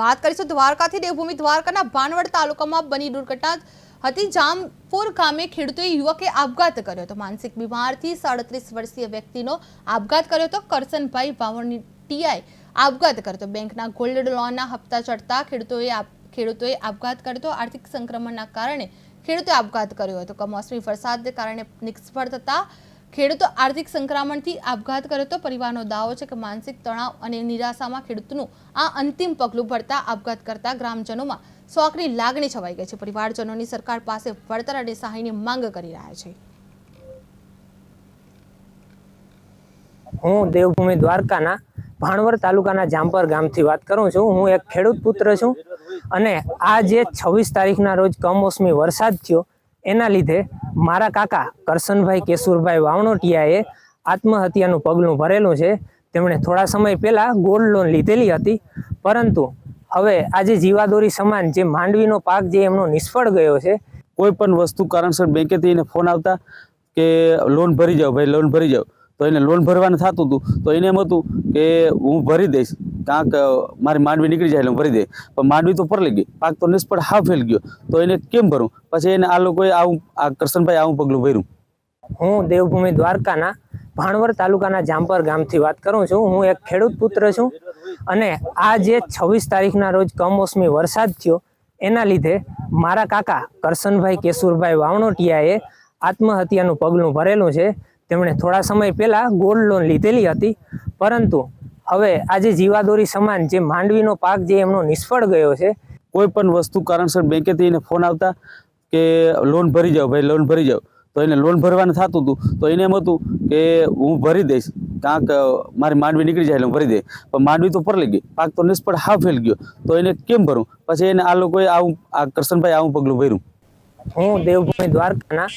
વાત કરીશું દ્વારકાથી. દેવભૂમિ દ્વારકાના ભાનવડ તાલુકામાં બની દુર્ઘટના હતી. જામપુર ગામે ખેડૂતોએ યુવકે આપઘાત કર્યો હતો. માનસિક બીમારથી સાડત્રીસ વર્ષીય વ્યક્તિનો આપઘાત કર્યો હતો. કરસનભાઈ વાવણની ટીઆઈ આપઘાત કર્યો હતો. બેંકના ગોલ્ડ લોનના હપ્તા ચડતા ખેડૂતોએ ખેડૂતોએ આપઘાત કર્યો હતો. આર્થિક સંક્રમણના કારણે ખેડૂતોએ આપઘાત કર્યો હતો. કમોસમી વરસાદને કારણે નિષ્ફળ થતા ખેડૂતો આર્થિક સંક્રમણથી આપઘાત કરે તો પરિવારનો દાવો છે કે માનસિક તણાવ અને નિરાશામાં ખેડૂતનું આ અંતિમ પગલું ભરતા આપઘાત કરતા ગ્રામજનોમાં શોકની લાગણી છવાઈ ગઈ છે. પરિવારજનોની સરકાર પાસે વળતર અને સહાયની માંગ કરી રહ્યા છે. હું દેવભૂમિ દ્વારકાના ભાણવર તાલુકાના જામપર ગામથી વાત કરું છું. હું એક ખેડૂત પુત્ર છું અને આ જે છવ્વીસ તારીખના રોજ કમોસમી વરસાદ થયો એના લીધે મારા કાકા કરશનભાઈ કેશુરભાઈ વાવણોટિયાએ આત્મહત્યાનું પગલું ભરેલું છે. તેમણે થોડા સમય પહેલાં ગોલ્ડ લોન લીધેલી હતી. પરંતુ હવે આજે જીવાદોરી સમાન જે માંડવીનો પાક જે એમનો નિષ્ફળ ગયો છે. કોઈ પણ વસ્તુ કારણસર બેંકેથી એને ફોન આવતા કે લોન ભરી જાઓ ભાઈ લોન ભરી જાઓ. તો એને લોન ભરવાનું થતું હતું. તો એને એમ હતું કે હું ભરી દઈશ. કાંક મારી માંડવી નીકળી જાય એટલે ભરી દે. પણ માંડવી તો પરલી ગઈ. પાક તો નિષ્ફળ હા ફેલ ગયો. તો એને કેમ ભરું? પછી એને આ લોકોએ આવું, આ કરશનભાઈ આવું પગલું ભર્યું. હું દેવભૂમિ દ્વારકાના ભાણવર તાલુકાના જામપર ગામથી વાત કરું છું. હું એક ખેડૂત પુત્ર છું અને આ જે છવ્વીસ તારીખના રોજ કમોસમી વરસાદ થયો, એના લીધે મારા કાકા કરશનભાઈ કેશુરભાઈ વાવણોટિયાએ આત્મહત્યાનું પગલું ભરેલું છે. તેમણે થોડા સમય પહેલાં ગોલ્ડ લોન લીધેલી હતી. પરંતુ હવે આજે જીવાદોરી સમાન જે માંડવીનો પાક જે એમનો નિષ્ફળ ગયો છે કોઈ પણ વસ્તુ કારણસર બેંકેથી એને ફોન આવતા કે લોન ભરી જાઓ ભાઈ લોન ભરી જાઓ. તો એને લોન ભરવાનું થતું હતું. તો એને એમ હતું કે હું ભરી દઈશ. કાંક મારી માંડવી નીકળી જાય એટલે હું ભરી દઈશ પણ માંડવી તો પરલી ગઈ. પાક તો નિષ્ફળ હાવ ફેલ ગયો. તો એને કેમ ભરું? પછી એને આ લોકોએ આવું આ કરશનભાઈ આવું પગલું ભર્યું. હું દેવભૂમિ દ્વારકાના